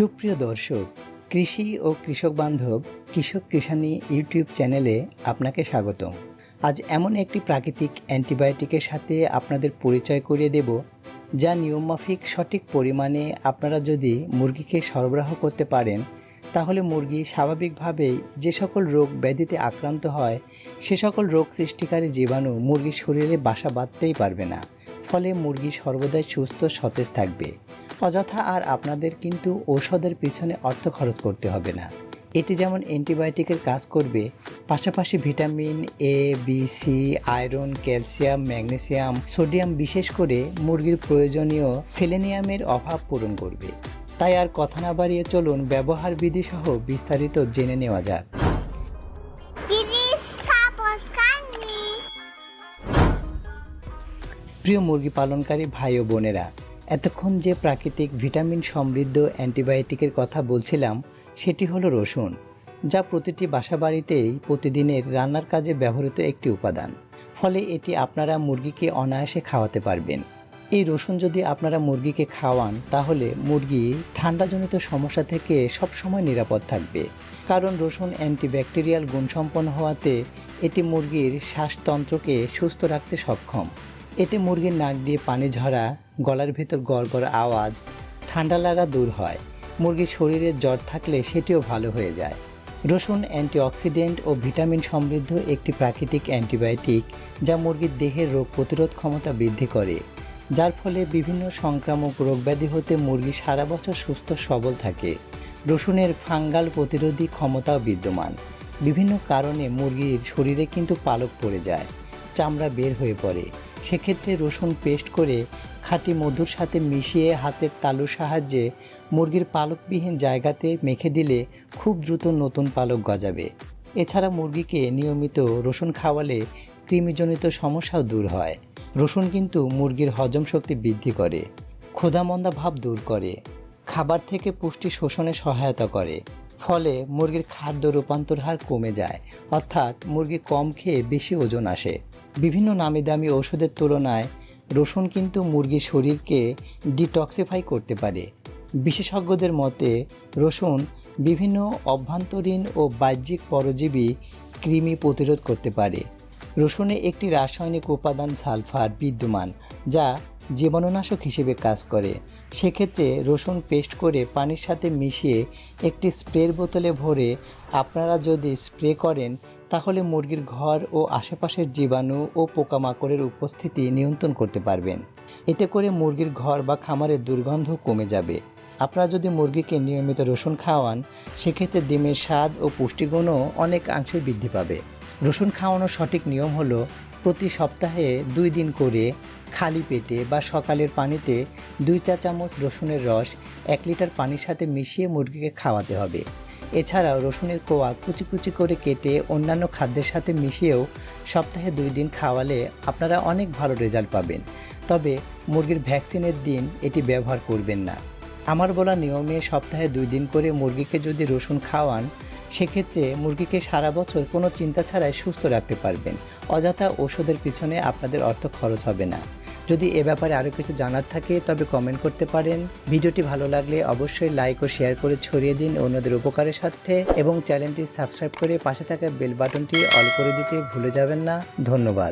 সুপ্রিয় দর্শক, কৃষি ও কৃষক বান্ধব কৃষক কৃষানি ইউটিউব চ্যানেলে আপনাকে স্বাগতম। আজ এমন একটি প্রাকৃতিক অ্যান্টিবায়োটিকের সাথে আপনাদের পরিচয় করিয়ে দেব, যা নিয়মমাফিক সঠিক পরিমাণে আপনারা যদি মুরগিকে সরবরাহ করতে পারেন, তাহলে মুরগি স্বাভাবিকভাবেই যে সকল রোগ ব্যাধিতে আক্রান্ত হয়, সে সকল রোগ সৃষ্টিকারী জীবাণু মুরগির শরীরে বাসা বাঁধতেই পারবে না। ফলে মুরগি সর্বদাই সুস্থ, সতেজ থাকবে। অযথা আর আপনাদের কিন্তু ঔষধের পিছনে অর্থ খরচ করতে হবে না। এটি যেমন অ্যান্টিবায়োটিকের কাজ করবে পাশাপাশি vitamin A B C iron calcium magnesium sodium বিশেষ করে মুরগির প্রয়োজনীয় সেলেনিয়ামের অভাব পূরণ করবে। তাই আর কথা না বাড়িয়ে চলুন ব্যবহার বিধি সহ বিস্তারিত জেনে নেওয়া যাক. প্রিয় মুরগি পালনকারী ভাই ও বোনেরা এতক্ষণ যে প্রাকৃতিক ভিটামিন সমৃদ্ধ অ্যান্টিবায়োটিকের কথা বলছিলাম, সেটি হলো রসুন, যা প্রতিটি বাসাবাড়িতেই প্রতিদিনের রান্নার কাজে ব্যবহৃত একটি উপাদান। ফলে এটি আপনারা মুরগিকে অনায়াসে খাওয়াতে পারবেন। এই রসুন যদি আপনারা মুরগিকে খাওয়ান, তাহলে মুরগি ঠান্ডাজনিত সমস্যা থেকে সবসময় নিরাপদ থাকবে। কারণ রসুন অ্যান্টিব্যাকটেরিয়াল গুণসম্পন্ন হওয়াতে এটি মুরগির শ্বাসতন্ত্রকে সুস্থ রাখতে সক্ষম। এতে মুরগির নাক দিয়ে পানি ঝরা, গলার ভেতর গড় আওয়াজ, ঠান্ডা লাগা দূর হয়। মুরগির শরীরে জ্বর থাকলে সেটিও ভালো হয়ে যায়। রসুন অ্যান্টিঅক্সিডেন্ট ও ভিটামিন সমৃদ্ধ একটি প্রাকৃতিক অ্যান্টিবায়োটিক যা মুরগির দেহের রোগ প্রতিরোধ ক্ষমতা বৃদ্ধি করে। যার ফলে বিভিন্ন সংক্রামক রোগব্যাধি হতে মুরগি সারা বছর সুস্থ, সবল থাকে। রসুনের ফাঙ্গাল প্রতিরোধী ক্ষমতাও বিদ্যমান। বিভিন্ন কারণে মুরগির শরীরে কিন্তু পালক পড়ে যায়, চামড়া বের হয়ে পড়ে। সেক্ষেত্রে রসুন পেস্ট করে খাঁটি মধুর সাথে মিশিয়ে হাতের তালুর সাহায্যে মুরগির পালকবিহীন জায়গাতে মেখে দিলে খুব দ্রুত নতুন পালক গজাবে। এছাড়া মুরগিকে নিয়মিত রসুন খাওয়ালে কৃমিজনিত সমস্যাও দূর হয়। রসুন কিন্তু মুরগির হজম শক্তি বৃদ্ধি করে, ক্ষুধামন্দা ভাব দূর করে, খাবার থেকে পুষ্টি শোষণে সহায়তা করে, ফলে মুরগির খাদ্য রূপান্তর হার কমে যায়, অর্থাৎ মুরগি কম খেয়ে বেশি ওজন আসে। বিভিন্ন নামি দামি ওষুধের তুলনায় রসুন কিন্তু মুরগির শরীরকে ডিটক্সিফাই করতে পারে। বিশেষজ্ঞদের মতে, রসুন বিভিন্ন অভ্যন্তরীণ ও বাহ্যিক পরজীবী কৃমি প্রতিরোধ করতে পারে। রসুনে একটি রাসায়নিক উপাদান সালফার বিদ্যমান, যা জীবাণুনাশক হিসেবে কাজ করে। সেক্ষেত্রে রসুন পেস্ট করে পানির সাথে মিশিয়ে একটি স্প্রের বোতলে ভরে আপনারা যদি স্প্রে করেন, তাহলে মুরগির ঘর ও আশেপাশের জীবাণু ও পোকামাকড়ের উপস্থিতি নিয়ন্ত্রণ করতে পারবেন। এতে করে মুরগির ঘর বা খামারের দুর্গন্ধ কমে যাবে। আপনারা যদি মুরগিকে নিয়মিত রসুন খাওয়ান, সেক্ষেত্রে ডিমের স্বাদ ও পুষ্টিগুণও অনেক অংশে বৃদ্ধি পাবে। রসুন খাওয়ানোর সঠিক নিয়ম হলো প্রতি সপ্তাহে দুই দিন করে খালি পেটে বা সকালের পানিতে দুই চা চামচ রসুনের রস, এক লিটার পানির সাথে মিশিয়ে মুরগিকে খাওয়াতে হবে। এছাড়াও রসুনের কোয়া কুচি কুচি করে কেটে অন্যান্য খাদ্যের সাথে মিশিয়েও সপ্তাহে দুই দিন খাওয়ালে আপনারা অনেক ভালো রেজাল্ট পাবেন। তবে মুরগির ভ্যাকসিনের দিন এটি ব্যবহার করবেন না। আমার বলা নিয়মে সপ্তাহে দুই দিন করে মুরগিকে যদি রসুন খাওয়ান সেক্ষেত্রে মুরগিকে সারা বছর কোনো চিন্তা ছাড়াই সুস্থ রাখতে পারবেন। অযথা ওষুধের পিছনে আপনাদের অর্থ খরচ হবে না। যদি এ ব্যাপারে আরও কিছু জানার থাকে, তবে কমেন্ট করতে পারেন। ভিডিওটি ভালো লাগলে অবশ্যই লাইক ও শেয়ার করে ছড়িয়ে দিন অন্যদের উপকারের সাথে এবং চ্যানেলটি সাবস্ক্রাইব করে পাশে থাকা বেল বাটনটি অল করে দিতে ভুলে যাবেন না। ধন্যবাদ।